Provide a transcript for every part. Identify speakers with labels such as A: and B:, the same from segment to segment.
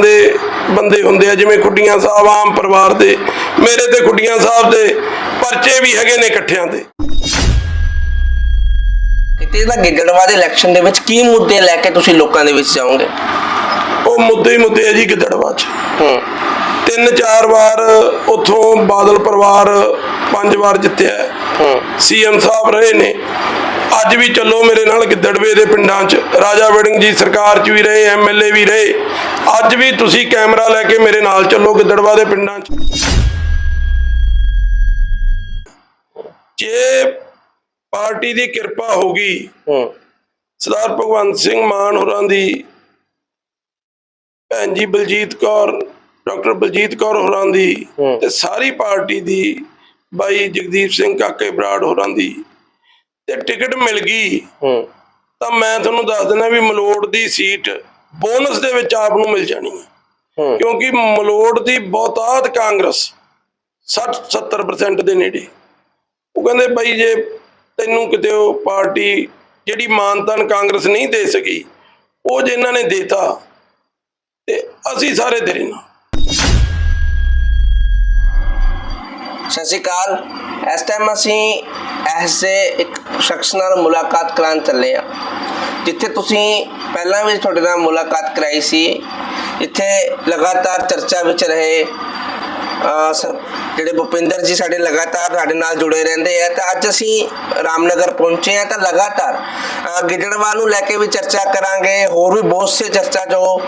A: ਦੇ ਬੰਦੇ ਹੁੰਦੇ ਆ ਜਿਵੇਂ ਖੁੱਡੀਆਂ ਸਾਹਿਬ ਆਮ ਪਰਿਵਾਰ ਦੇ ਮੇਰੇ ਤੇ ਖੁੱਡੀਆਂ ਸਾਹਿਬ ਦੇ ਪਰਚੇ ਵੀ ਹੈਗੇ ਨੇ ਇਕੱਠਿਆਂ ਦੇ।
B: ਕਿਤੇ ਦਾ ਗਿੱਦੜਵਾ ਦੇ ਇਲੈਕਸ਼ਨ ਦੇ ਵਿੱਚ ਕੀ ਮੁੱਦੇ ਲੈ ਕੇ ਤੁਸੀਂ ਲੋਕਾਂ ਦੇ ਵਿੱਚ ਜਾਓਗੇ?
A: ਉਹ ਮੁੱਦੇ ਹੀ ਮੁੱਦੇ ਆ ਜੀ ਗਿੱਦੜਵਾ 'ਚ।
B: ਹੂੰ।
A: ਤਿੰਨ ਚਾਰ ਵਾਰ ਉਥੋਂ ਬਾਦਲ ਪਰਿਵਾਰ ਪੰਜ ਵਾਰ ਜਿੱਤਿਆ। ਹੂੰ। ਸੀਐਮ ਸਾਹਿਬ ਰਹੇ ਨੇ। ਅੱਜ ਵੀ ਚੱਲੋ ਮੇਰੇ ਨਾਲ ਗਿੱਦੜਵੇ ਦੇ ਪਿੰਡਾਂ 'ਚ। ਰਾਜਾ ਵੜਿੰਗ ਜੀ ਸਰਕਾਰ 'ਚ ਵੀ ਰਹੇ ਐਮਐਲਏ ਵੀ ਰਹੇ। ਅੱਜ ਵੀ ਤੁਸੀਂ ਕੈਮਰਾ ਲੈ ਕੇ ਮੇਰੇ ਨਾਲ ਚੱਲੋ ਗਿੱਦੜਵਾ ਦੇ ਪਿੰਡਾਂ 'ਚ। ਜੇ ਪਾਰਟੀ ਦੀ ਕਿਰਪਾ ਹੋ ਗਈ ਸਰਦਾਰ ਭਗਵੰਤ ਸਿੰਘ ਮਾਨ ਹੋਰਾਂ ਦੀ ਭੈਣ ਜੀ ਬਲਜੀਤ ਕੌਰ ਡਾਕਟਰ ਬਲਜੀਤ ਕੌਰ ਹੋਰਾਂ ਦੀ। ਤੇ ਸਾਰੀ ਪਾਰਟੀ ਦੀ ਬਾਈ ਜਗਦੀਪ ਸਿੰਘ ਕਾਕੇ ਬਰਾੜ ਹੋਰਾਂ ਦੀ ਤੇ ਟਿਕਟ ਮਿਲ ਗਈ।
B: ਹੂੰ।
A: ਤਾਂ ਮੈਂ ਤੁਹਾਨੂੰ ਦੱਸ ਦਿੰਦਾ ਵੀ ਮਲੋੜ ਦੀ ਸੀਟ ਬੋਨਸ ਦੇ ਵਿੱਚ ਆਪ ਨੂੰ ਮਿਲ ਜਾਣੀ ਹੈ। ਕਿਉਂਕਿ ਮਲੋੜ ਦੀ ਬਹੁਤਾਤ ਕਾਂਗਰਸ 60 70% ਦੇ ਨੇੜੇ। ਉਹ ਕਹਿੰਦੇ ਬਾਈ ਜੇ ਤੈਨੂੰ ਕਿਤੇ ਉਹ ਪਾਰਟੀ ਜਿਹੜੀ ਮਾਨਤਾਨ ਕਾਂਗਰਸ ਨਹੀਂ ਦੇ ਸਕੀ ਉਹ ਜੇ ਇਹਨਾਂ ਨੇ ਦੇਤਾ ਤੇ ਅਸੀਂ ਸਾਰੇ ਤੇਰੇ ਨਾਲ।
B: ਸਤਿ ਸ਼੍ਰੀ ਅਕਾਲ। ਇਸ ਟਾਈਮ ਅਸੀਂ ਐਸੇ ਇੱਕ ਸ਼ਖਸ ਨਾਲ ਮੁਲਾਕਾਤ ਕਰਾਂ ਚੱਲੇ ਆ। ਜਿੱਥੇ ਤੁਸੀਂ ਪਹਿਲਾਂ ਵੀ ਤੁਹਾਡੇ ਨਾਲ ਮੁਲਾਕਾਤ ਕਰਾਈ ਸੀ ਇੱਥੇ ਲਗਾਤਾਰ ਚਰਚਾ ਵਿੱਚ ਰਹੇ ਜਿਹੜੇ ਭੁਪਿੰਦਰ ਜੀ ਸਾਡੇ ਲਗਾਤਾਰ ਸਾਡੇ ਨਾਲ ਜੁੜੇ ਰਹਿੰਦੇ ਆ, ਤਾਂ ਅੱਜ ਅਸੀਂ ਰਾਮਨਗਰ ਪਹੁੰਚੇ ਆ, ਤਾਂ ਲਗਾਤਾਰ, ਅਹ ਗਿੱਦੜਵਾ ਨੂੰ ਲੈ ਕੇ ਵੀ ਚਰਚਾ ਕਰਾਂਗੇ, ਹੋਰ ਵੀ ਬਹੁਤ ਸੇ ਚਰਚਾ ਜੋ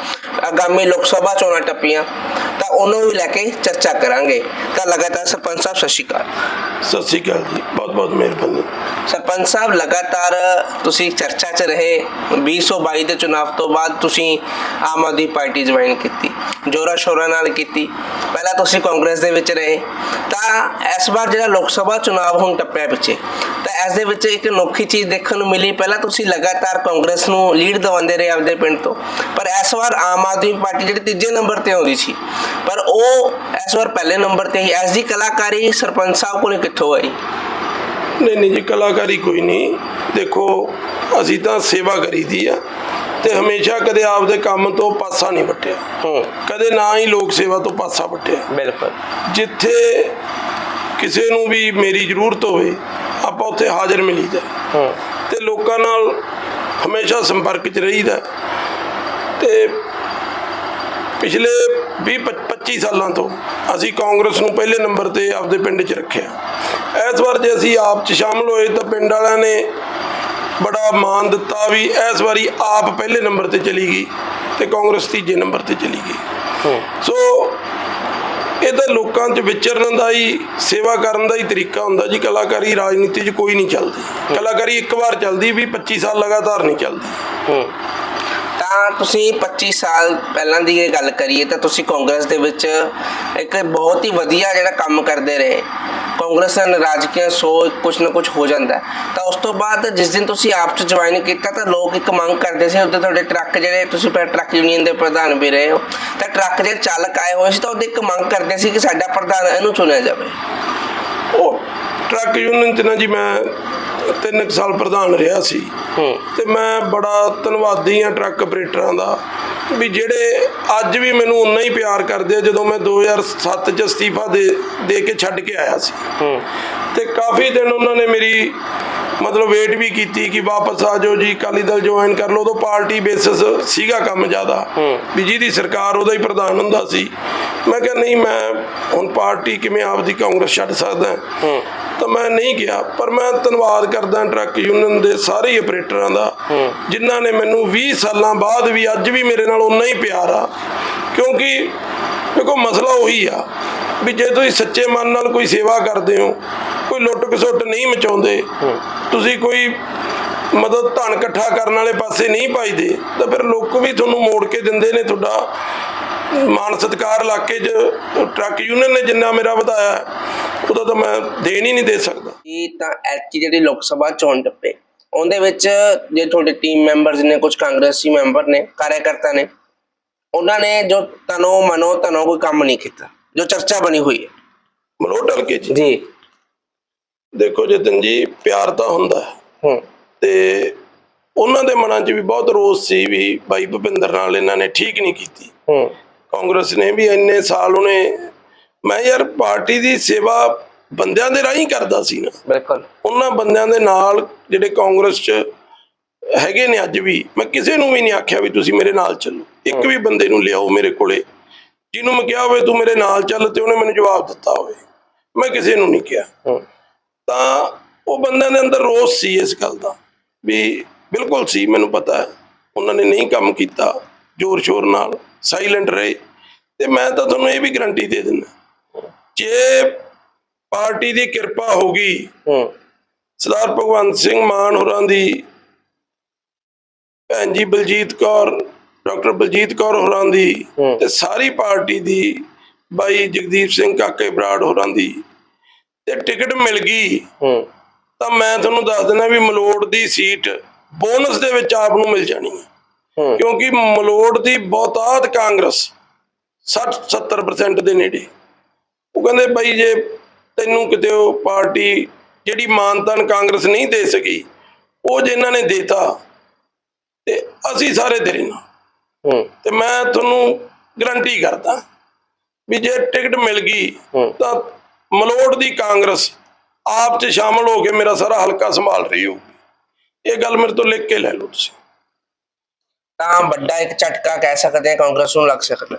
B: ਆਗਾਮੀ ਲੋਕ ਸਭਾ ਚੋਣਾਂ ਟੱਪੀਆਂ। ਤਾਂ ਉਹਨੂੰ ਵੀ ਲੈ ਕੇ ਚਰਚਾ ਕਰਾਂਗੇ। ਤਾਂ ਲਗਾਤਾਰ ਸਰਪੰਚ ਸਾਹਿਬ ਸਤਿ ਸ਼੍ਰੀ ਅਕਾਲ।
A: ਸਤਿ ਸ਼੍ਰੀ ਅਕਾਲ ਜੀ। ਬਹੁਤ ਬਹੁਤ ਮਿਹਰਬਾਨੀ।
B: ਸਰਪੰਚ ਸਾਹਿਬ ਲਗਾਤਾਰ ਤੁਸੀਂ ਚਰਚਾ 'ਚ ਰਹੇ। 2022 ਦੇ ਚੁਣਾਵ ਤੋਂ ਬਾਅਦ ਤੁਸੀਂ ਆਮ ਆਦਮੀ ਪਾਰਟੀ ਜੁਆਇਨ ਕੀਤੀ ਜੋਰਾ ਸ਼ੋਰਾ ਨਾਲ ਕੀਤੀ। ਪਹਿਲਾਂ ਤੁਸੀਂ ਕਾਂਗਰਸ ਦੇ ਵਿੱਚ ਰਹੇ। ਤਾਂ ਇਸ ਵਾਰ ਜਿਹੜਾ ਲੋਕ ਸਭਾ ਚੁਣਾਵ ਹੁਣ ਟੱਪਿਆ ਪਿੱਛੇ ਇਸ ਦੇ ਵਿੱਚ ਇੱਕ ਅਨੋਖੀ ਚੀਜ਼ ਦੇਖਣ ਨੂੰ ਮਿਲੀ। ਪਹਿਲਾਂ ਤੁਸੀਂ ਲਗਾਤਾਰ ਕਾਂਗਰਸ ਨੂੰ ਲੀਡ ਦਿਵਾਉਂਦੇ ਰਹੇ ਆਪਦੇ ਪਿੰਡ ਤੋਂ। ਪਰ ਇਸ ਵਾਰ ਆਮ ਆਦਮੀ ਪਾਰਟੀ ਜਿਹੜੀ ਤੀਜੇ ਨੰਬਰ ਤੇ ਆਉਂਦੀ ਸੀ। ਪਰ ਉਹ ਇਸ ਵਾਰ ਪਹਿਲੇ ਨੰਬਰ ਤੇ ਹੀ ਐਸ ਦੀ ਕਲਾਕਾਰੀ ਸਰਪੰਚ ਸਾਹਿਬ ਕੋਲ ਕਿੱਥੋਂ ਆਈ?
A: ਨਹੀਂ ਨਹੀਂ ਜੀ ਕਲਾਕਾਰੀ ਕੋਈ ਨਹੀਂ। ਦੇਖੋ ਅਸੀਂ ਤਾਂ ਸੇਵਾ ਕਰੀਦੀ ਆ ਤੇ ਹਮੇਸ਼ਾ ਕਦੇ ਆਪਦੇ ਕੰਮ ਤੋਂ ਪਾਸਾ ਨਹੀਂ ਵਟਿਆ।
B: ਹੂੰ।
A: ਕਦੇ ਨਾ ਹੀ ਲੋਕ ਸੇਵਾ ਤੋਂ ਪਾਸਾ ਵਟਿਆ।
B: ਬਿਲਕੁਲ।
A: ਜਿੱਥੇ ਕਿਸੇ ਨੂੰ ਵੀ ਮੇਰੀ ਜ਼ਰੂਰਤ ਹੋਵੇ ਆਪਾਂ ਉੱਥੇ ਹਾਜ਼ਰ ਮਿਲੀਦਾ ਤੇ ਲੋਕਾਂ ਨਾਲ ਹਮੇਸ਼ਾ ਸੰਪਰਕ 'ਚ ਰਹੀਦਾ। ਤੇ ਪਿਛਲੇ 20 25 ਸਾਲਾਂ ਤੋਂ ਅਸੀਂ ਕਾਂਗਰਸ ਨੂੰ ਪਹਿਲੇ ਨੰਬਰ ਤੇ ਆਪਦੇ ਪਿੰਡ 'ਚ ਰੱਖਿਆ। ਇਸ ਵਾਰ ਜੇ ਅਸੀਂ ਆਪ 'ਚ ਸ਼ਾਮਲ ਹੋਏ ਤਾਂ ਪਿੰਡ ਵਾਲਿਆਂ ਨੇ ਬੜਾ ਮਾਣ ਦਿੱਤਾ ਵੀ ਇਸ ਵਾਰੀ ਆਪ ਪਹਿਲੇ ਨੰਬਰ ਤੇ ਚਲੀ ਗਈ ਤੇ ਕਾਂਗਰਸ ਤੀਜੇ ਨੰਬਰ ਤੇ ਚਲੀ ਗਈ। ਸੋ ਇਹ ਤਾਂ ਲੋਕਾਂ 'ਚ ਵਿਚਰਨ ਦਾ ਹੀ ਸੇਵਾ ਕਰਨ ਦਾ ਹੀ ਤਰੀਕਾ ਹੁੰਦਾ ਜੀ। ਕਲਾਕਾਰੀ ਰਾਜਨੀਤੀ 'ਚ ਕੋਈ ਨਹੀਂ ਚੱਲਦੀ। ਕਲਾਕਾਰੀ ਇੱਕ ਵਾਰ ਚੱਲਦੀ ਵੀ 25 ਸਾਲ ਲਗਾਤਾਰ ਨਹੀਂ ਚੱਲਦੀ।
B: ਹੂੰ। ਤਾਂ ਤੁਸੀਂ 25 ਸਾਲ ਪਹਿਲਾਂ ਦੀ ਇਹ ਗੱਲ ਕਰੀਏ ਤਾਂ ਤੁਸੀਂ ਕਾਂਗਰਸ ਦੇ ਵਿੱਚ ਇੱਕ ਬਹੁਤ ਹੀ ਵਧੀਆ ਜਿਹੜਾ ਕੰਮ ਕਰਦੇ ਰਹੇ। ਕਾਂਗਰਸ ਦਾ ਨਾਰਾਜ਼ਗੀਆਂ ਸੋਚ ਕੁਝ ਨਾ ਕੁਝ ਹੋ ਜਾਂਦਾ। ਤਾਂ ਉਸ ਤੋਂ ਬਾਅਦ ਜਿਸ ਦਿਨ ਤੁਸੀਂ ਆਪ ਚ ਜੁਆਇਨ ਕੀਤਾ ਤਾਂ ਲੋਕ ਇੱਕ ਮੰਗ ਕਰਦੇ ਸੀ ਉਹਦੇ ਤੁਹਾਡੇ ਟਰੱਕ ਜਿਹੜੇ ਤੁਸੀਂ ਪਹਿਲਾਂ ਟਰੱਕ ਯੂਨੀਅਨ ਦੇ ਪ੍ਰਧਾਨ ਵੀ ਰਹੇ ਹੋ, ਤਾਂ ਟਰੱਕ ਜਿਹੜੇ ਚਾਲਕ ਆਏ ਹੋਏ ਸੀ ਤਾਂ ਉਹਦੇ ਇੱਕ ਮੰਗ ਕਰਦੇ ਸੀ ਕਿ ਸਾਡਾ ਪ੍ਰਧਾਨ ਇਹਨੂੰ ਚੁਣਿਆ ਜਾਵੇ।
A: ਉਹ ਟਰੱਕ ਯੂਨੀਅਨ 'ਚ ਨਾ ਜੀ ਮੈਂ ਤਿੰਨ ਕੁ ਸਾਲ ਪ੍ਰਧਾਨ ਰਿਹਾ ਸੀ। ਤੇ ਮੈਂ ਬੜਾ ਧੰਨਵਾਦੀ ਆ ਟਰੱਕ ਆਪਰੇਟਰਾਂ ਦਾ ਵੀ ਜਿਹੜੇ ਅੱਜ ਵੀ ਮੈਨੂੰ ਉਨਾ ਹੀ ਪਿਆਰ ਕਰਦੇ ਆ ਜਦੋਂ ਮੈਂ 2007 ਚ ਅਸਤੀਫਾ ਦੇ ਦੇ ਕੇ ਛੱਡ ਕੇ ਆਇਆ ਸੀ। ਤੇ ਕਾਫੀ ਦਿਨ ਉਹਨਾਂ ਨੇ ਮੇਰੀ ਮਤਲਬ ਵੇਟ ਵੀ ਕੀਤੀ ਕਿ ਵਾਪਸ ਆ ਜਾਓ ਜੀ ਅਕਾਲੀ ਦਲ ਜੁਆਇਨ ਕਰ ਲਓ। ਉਦੋਂ ਪਾਰਟੀ ਬੇਸਿਸ ਸੀਗਾ ਕੰਮ ਜ਼ਿਆਦਾ। ਵੀ ਜਿਹਦੀ ਸਰਕਾਰ ਉਹਦਾ ਹੀ ਪ੍ਰਧਾਨ ਹੁੰਦਾ ਸੀ। ਮੈਂ ਕਿਹਾ ਨਹੀਂ ਮੈਂ ਹੁਣ ਪਾਰਟੀ ਕਿਵੇਂ ਆਪਦੀ ਕਾਂਗਰਸ ਛੱਡ ਸਕਦਾ ਤਾਂ ਮੈਂ ਨਹੀਂ ਗਿਆ ਪਰ ਮੈਂ ਧੰਨਵਾਦ ਕਰਦਾ ਟਰੱਕ ਯੂਨੀਅਨ ਦੇ ਸਾਰੇ ਆਪਰੇਟਰਾਂ ਦਾ। ਜਿਨ੍ਹਾਂ ਨੇ ਮੈਨੂੰ 20 ਸਾਲਾਂ ਬਾਅਦ ਵੀ ਅੱਜ ਵੀ ਮੇਰੇ ਨਾਲ ਉਨਾ ਹੀ ਪਿਆਰ ਆ। ਕਿਉਂਕਿ ਦੇਖੋ ਮਸਲਾ ਉਹੀ ਆ। ਵੀ ਜੇ ਤੁਸੀਂ ਸੱਚੇ ਮਨ ਨਾਲ ਕੋਈ ਸੇਵਾ ਕਰਦੇ ਹੋ ਕੋਈ ਲੁੱਟ ਖਸੁੱਟ ਨਹੀਂ ਮਚਾਉਂਦੇ ਤੁਸੀਂ ਕੋਈ ਮਦਦ ਧਨ ਇਕੱਠਾ ਕਰਨ ਵਾਲੇ ਪਾਸੇ ਨਹੀਂ ਪਾਈਦੇ ਤਾਂ ਫਿਰ ਲੋਕ ਵੀ ਤੁਹਾਨੂੰ ਮੋੜ ਕੇ ਦਿੰਦੇ ਨੇ ਤੁਹਾਡਾ ਮਾਨ ਸਤਕਾਰ ਇਲਾਕੇ 'ਚ। ਟਰੱਕ ਯੂਨੀਅਨ ਨੇ ਜਿੰਨਾ ਮੇਰਾ ਵਧਾਇਆ ਉਹਦਾ ਤਾਂ ਮੈਂ ਦੇਣ ਹੀ ਨਹੀਂ ਦੇ ਸਕਦਾ।
B: ਇਹ ਤਾਂ ਐਤਕੀ ਜਿਹੜੀ ਲੋਕ ਸਭਾ ਚੋਣ ਟੱਪੇ ਉਹਦੇ ਵਿੱਚ ਜੇ ਤੁਹਾਡੇ ਟੀਮ ਮੈਂਬਰਸ ਨੇ ਕੁਝ ਕਾਂਗਰਸੀ ਮੈਂਬਰ ਨੇ ਕਾਰਜਕਰਤਾ ਨੇ ਉਹਨਾਂ ਨੇ ਜੋ ਤਨੋ ਮਨੋ ਤਨੋ ਕੋਈ ਕੰਮ ਨਹੀਂ ਕੀਤਾ। ਜੋ ਚਰਚਾ ਬਣੀ ਹੋਈ ਹੈ।
A: ਮਲੋਟ ਹਲਕੇ 'ਚ
B: ਜੀ।
A: ਦੇਖੋ ਜਤਨ ਜੀ ਪਿਆਰ ਤਾਂ ਹੁੰਦਾ ਹੈ। ਤੇ ਉਹਨਾਂ ਦੇ ਮਨਾਂ 'ਚ ਵੀ ਬਹੁਤ ਰੋਸ ਸੀ ਵੀ ਬਾਈ ਭੁਪਿੰਦਰ ਨਾਲ ਇਹਨਾਂ ਨੇ ਠੀਕ ਨਹੀਂ ਕੀਤੀ।
B: ਹੂੰ।
A: ਕਾਂਗਰਸ ਨੇ ਵੀ ਇੰਨੇ ਸਾਲ ਉਹਨੇ ਮੈਂ ਯਾਰ ਪਾਰਟੀ ਦੀ ਸੇਵਾ ਬੰਦਿਆਂ ਦੇ ਰਾਹੀਂ ਕਰਦਾ ਸੀ ਨਾ।
B: ਬਿਲਕੁਲ।
A: ਉਹਨਾਂ ਬੰਦਿਆਂ ਦੇ ਨਾਲ ਜਿਹੜੇ ਕਾਂਗਰਸ 'ਚ ਹੈਗੇ ਨੇ ਅੱਜ ਵੀ ਮੈਂ ਕਿਸੇ ਨੂੰ ਵੀ ਨਹੀਂ ਆਖਿਆ ਵੀ ਤੁਸੀਂ ਮੇਰੇ ਨਾਲ ਚੱਲੋ। ਇੱਕ ਵੀ ਬੰਦੇ ਨੂੰ ਲਿਆਓ ਮੇਰੇ ਕੋਲੇ। ਜਿਹਨੂੰ ਮੈਂ ਕਿਹਾ ਹੋਵੇ ਤੂੰ ਮੇਰੇ ਨਾਲ ਚੱਲ ਤੇ ਉਹਨੇ ਮੈਨੂੰ ਜਵਾਬ ਦਿੱਤਾ ਹੋਵੇ। ਮੈਂ ਕਿਸੇ ਨੂੰ ਨਹੀਂ ਕਿਹਾ। ਤਾਂ ਉਹ ਬੰਦਿਆਂ ਦੇ ਅੰਦਰ ਰੋਸ ਸੀ ਇਸ ਗੱਲ ਦਾ ਵੀ ਬਿਲਕੁਲ ਸੀ ਮੈਨੂੰ ਪਤਾ ਹੈ। ਉਹਨਾਂ ਨੇ ਨਹੀਂ ਕੰਮ ਕੀਤਾ ਜ਼ੋਰ ਸ਼ੋਰ ਨਾਲ ਸਾਇਲੈਂਟ ਰਹੇ। ਤੇ ਮੈਂ ਤਾਂ ਤੁਹਾਨੂੰ ਇਹ ਵੀ ਗਰੰਟੀ ਦੇ ਦਿੰਦਾ ਜੇ ਪਾਰਟੀ ਦੀ ਕਿਰਪਾ ਹੋ ਗਈ ਸਰਦਾਰ ਭਗਵੰਤ ਸਿੰਘ ਮਾਨ ਹੋਰਾਂ ਦੀ ਭੈਣ ਜੀ ਬਲਜੀਤ ਕੌਰ ਡਾਕਟਰ ਬਲਜੀਤ ਕੌਰ ਹੋਰਾਂ ਦੀ। ਤੇ ਸਾਰੀ ਪਾਰਟੀ ਦੀ ਬਾਈ ਜਗਦੀਪ ਸਿੰਘ ਕਾਕੇ ਬਰਾੜ ਹੋਰਾਂ ਦੀ। ਤੇ ਟਿਕਟ ਮਿਲ ਗਈ।
B: ਹੂੰ।
A: ਤਾਂ ਮੈਂ ਤੁਹਾਨੂੰ ਦੱਸ ਦਿੰਦਾ ਵੀ ਮਲੋੜ ਦੀ ਸੀਟ ਬੋਨਸ ਦੇ ਵਿੱਚ ਆਪ ਨੂੰ ਮਿਲ ਜਾਣੀ ਹੈ। ਕਿਉਂਕਿ ਮਲੋੜ ਦੀ ਬਹੁਤਾਤ ਕਾਂਗਰਸ 60 70% ਦੇ ਨੇੜੇ। ਉਹ ਕਹਿੰਦੇ ਬਾਈ ਜੇ ਤੈਨੂੰ ਕਿਤੇ ਉਹ ਪਾਰਟੀ ਜਿਹੜੀ ਮਾਨਤਾਨ ਕਾਂਗਰਸ ਨਹੀਂ ਦੇ ਸਕੀ ਉਹ ਜੇ ਇਹਨਾਂ ਨੇ ਦੇਤਾ ਤੇ ਅਸੀਂ ਸਾਰੇ ਤੇਰੇ ਨਾਲ। ਤੇ ਮੈਂ ਤੁਹਾਨੂੰ ਗਰੰਟੀ ਕਰਦਾ ਵੀ ਜੇ ਟਿਕਟ ਮਿਲ ਗਈ। ਤਾਂ ਮਲੋੜ ਦੀ ਕਾਂਗਰਸ ਆਪ 'ਚ ਸ਼ਾਮਲ ਹੋ ਕੇ ਮੇਰਾ ਸਾਰਾ ਹਲਕਾ ਸੰਭਾਲ ਰਹੀ ਹੋ ਇਹ ਗੱਲ ਮੇਰੇ ਤੋਂ ਲਿਖ ਕੇ ਲੈ ਲਓ ਤੁਸੀਂ।
B: ਤਾਂ ਵੱਡਾ ਇੱਕ ਝਟਕਾ ਕਹਿ ਸਕਦੇ ਹਾਂ ਕਾਂਗਰਸ ਨੂੰ ਲੱਗ ਸਕਦਾ।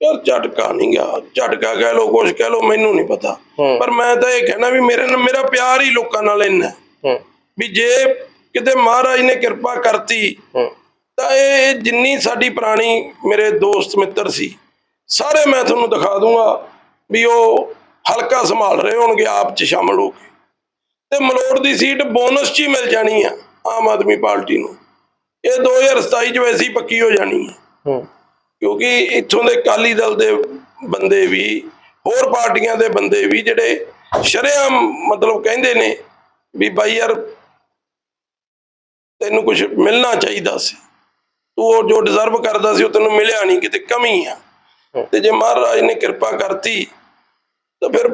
A: ਯਾਰ ਝਟਕਾ ਨਹੀਂ ਗਿਆ ਝਟਕਾ ਕਹਿ ਲੋ ਕੁਛ ਕਹਿ ਲੋ ਮੈਨੂੰ ਨਹੀਂ ਪਤਾ। ਪਰ ਮੈਂ ਤਾਂ ਇਹ ਕਹਿਣਾ ਵੀ ਮੇਰੇ ਨਾਲ ਮੇਰਾ ਪਿਆਰ ਹੀ ਲੋਕਾਂ ਨਾਲ ਇੰਨਾ ਵੀ ਜੇ ਕਿਤੇ ਮਹਾਰਾਜ ਨੇ ਕਿਰਪਾ ਕਰਤੀ ਤਾਂ ਇਹ ਜਿੰਨੀ ਸਾਡੀ ਪੁਰਾਣੀ ਮੇਰੇ ਦੋਸਤ ਮਿੱਤਰ ਸੀ ਸਾਰੇ ਮੈਂ ਤੁਹਾਨੂੰ ਦਿਖਾ ਦੂੰਗਾ ਵੀ ਉਹ ਹਲਕਾ ਸੰਭਾਲ ਰਹੇ ਹੋਣਗੇ ਆਪ ਚ ਸ਼ਾਮਲ ਹੋ ਕੇ। ਤੇ ਮਲੋੜ ਦੀ ਸੀਟ ਬੋਨਸ ਚ ਹੀ ਮਿਲ ਜਾਣੀ ਆ ਆਮ ਆਦਮੀ ਪਾਰਟੀ ਨੂੰ। ਇਹ 2027 ਚ ਵੈਸੇ ਪੱਕੀ ਹੋ ਜਾਣੀ ਹੈ। ਕਿਉਂਕਿ ਇੱਥੋਂ ਦੇ ਅਕਾਲੀ ਦਲ ਦੇ ਬੰਦੇ ਵੀ ਹੋਰ ਪਾਰਟੀਆਂ ਦੇ ਬੰਦੇ ਵੀ ਜਿਹੜੇ ਸ਼ਰੇਆਮ ਮਤਲਬ ਕਹਿੰਦੇ ਨੇ ਵੀ ਬਾਈ ਯਾਰ ਤੈਨੂੰ ਕੁਝ ਮਿਲਣਾ ਚਾਹੀਦਾ ਸੀ। ਤੂੰ ਉਹ ਜੋ ਡਿਜ਼ਰਵ ਕਰਦਾ ਸੀ ਉਹ ਤੈਨੂੰ ਮਿਲਿਆ ਨਹੀਂ ਕਿਤੇ ਕਮੀ ਆ। ਤੇ ਜੇ ਮਹਾਰਾਜ ਨੇ ਕਿਰਪਾ ਕਰਤੀ ਤਾਂ ਫਿਰ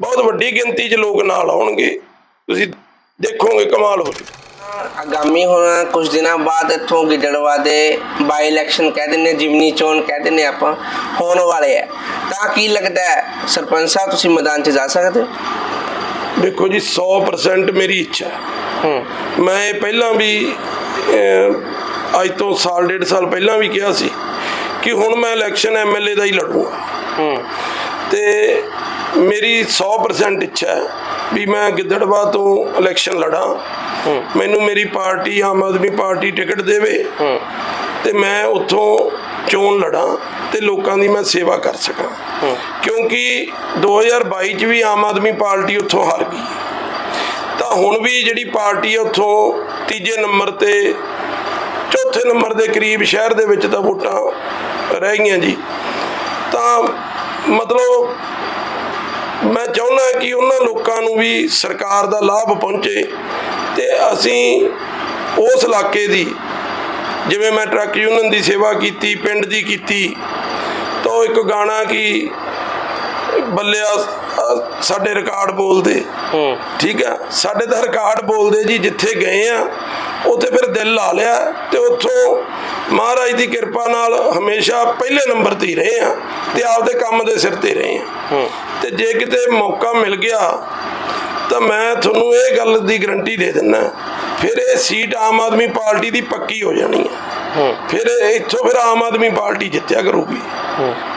A: ਬਹੁਤ ਵੱਡੀ ਗਿਣਤੀ 'ਚ ਲੋਕ ਨਾਲ ਆਉਣਗੇ। ਤੁਸੀਂ ਦੇਖੋਗੇ ਕਮਾਲ ਹੋ ਜੂ
B: ਆਗਾਮੀ ਹੁਣ ਕੁਝ ਦਿਨਾਂ ਬਾਅਦ ਇੱਥੋਂ ਗਿੱਦੜਵਾ ਦੇ ਬਾਈ ਇਲੈਕਸ਼ਨ ਕਹਿ ਦਿੰਦੇ ਜਿਮਨੀ ਚੋਣ ਕਹਿ ਦਿੰਦੇ ਆਪਾਂ ਹੋਣ ਵਾਲੇ ਹੈ ਤਾਂ ਕੀ ਲੱਗਦਾ ਹੈ ਸਰਪੰਚ ਸਾਹਿਬ ਤੁਸੀਂ ਮੈਦਾਨ 'ਚ ਜਾ ਸਕਦੇ? ਹੋ
A: ਦੇਖੋ ਜੀ 100% ਮੇਰੀ ਇੱਛਾ ਹੈ।
B: ਹੂੰ।
A: ਮੈਂ ਇਹ ਪਹਿਲਾਂ ਵੀ ਅਹ, ਅੱਜ ਤੋਂ ਸਾਲ ਡੇਢ ਸਾਲ ਪਹਿਲਾਂ ਵੀ ਕਿਹਾ ਸੀ ਕਿ ਹੁਣ ਮੈਂ ਇਲੈਕਸ਼ਨ ਐਮਐਲਏ ਦਾ ਹੀ ਲੜੂੰਗਾ।
B: ਹੂੰ।
A: ਤੇ ਮੇਰੀ 100% ਇੱਛਾ ਹੈ ਵੀ ਮੈਂ ਗਿੱਦੜਵਾ ਤੋਂ ਇਲੈਕਸ਼ਨ ਲੜਾਂ। ਮੈਨੂੰ ਮੇਰੀ party Aam Aadmi party ticket ਦੇਵੇ। ਤੇ ਮੈਂ ਉੱਥੋਂ ਚੋਣ ਲੜਾਂ ਤੇ ਲੋਕਾਂ ਦੀ ਮੈਂ ਸੇਵਾ ਕਰ ਸਕਾਂ। ਕਿਉਂਕਿ 2022 ਚ ਵੀ ਆਮ ਆਦਮੀ ਪਾਰਟੀ ਉੱਥੋਂ ਹਾਰ ਗਈ। ਤਾਂ ਹੁਣ ਵੀ ਜਿਹੜੀ ਪਾਰਟੀ ਉੱਥੋਂ ਤੀਜੇ ਨੰਬਰ ਤੇ ਚੌਥੇ ਨੰਬਰ ਦੇ ਕਰੀਬ ਸ਼ਹਿਰ ਦੇ ਵਿੱਚ ਤਾਂ ਵੋਟਾਂ ਰਹਿ ਗਈਆਂ ਜੀ। ਤਾਂ ਮਤਲਬ ਮੈਂ ਚਾਹੁੰਦਾ ਕਿ ਉਹਨਾਂ ਲੋਕਾਂ ਨੂੰ ਵੀ ਸਰਕਾਰ ਦਾ ਲਾਭ ਪਹੁੰਚੇ ਤੇ ਅਸੀਂ ਉਸ ਇਲਾਕੇ ਦੀ, ਜਿਵੇਂ ਮੈਂ ਟਰੱਕ ਯੂਨੀਅਨ ਦੀ ਸੇਵਾ ਕੀਤੀ, ਪਿੰਡ ਦੀ ਕੀਤੀ, ਤਾਂ ਉਹ ਇੱਕ ਗਾਣਾ ਕਿ ਬੱਲਿਆ ਅਹ ਸਾਡੇ ਰਿਕਾਰਡ ਬੋਲਦੇ।
B: ਹੂੰ।
A: ਠੀਕ ਆ? ਸਾਡੇ ਤਾਂ ਰਿਕਾਰਡ ਬੋਲਦੇ ਜੀ ਜਿੱਥੇ ਗਏ ਆ ਉੱਥੇ ਫਿਰ ਦਿਲ ਲਾ ਲਿਆ ਤੇ ਉੱਥੋਂ ਮਹਾਰਾਜ ਦੀ ਕਿਰਪਾ ਨਾਲ ਹਮੇਸ਼ਾ ਪਹਿਲੇ ਨੰਬਰ ਤੇ ਰਹੇ ਆ ਤੇ ਆਪਦੇ ਕੰਮ ਦੇ ਸਿਰ ਤੇ ਰਹੇ ਆ। ਤੇ ਜੇ ਕਿਤੇ ਮੌਕਾ ਮਿਲ ਗਿਆ ਤਾਂ ਮੈਂ ਤੁਹਾਨੂੰ ਇਹ ਗੱਲ ਦੀ ਗਰੰਟੀ ਦੇ ਦਿੰਦਾ ਫਿਰ ਇਹ ਸੀਟ ਆਮ ਆਦਮੀ ਪਾਰਟੀ ਦੀ ਪੱਕੀ ਹੋ ਜਾਣੀ ਹੈ। ਫਿਰ ਇੱਥੋਂ ਫਿਰ ਆਮ ਆਦਮੀ ਪਾਰਟੀ ਜਿੱਤਿਆ ਕਰੂਗੀ।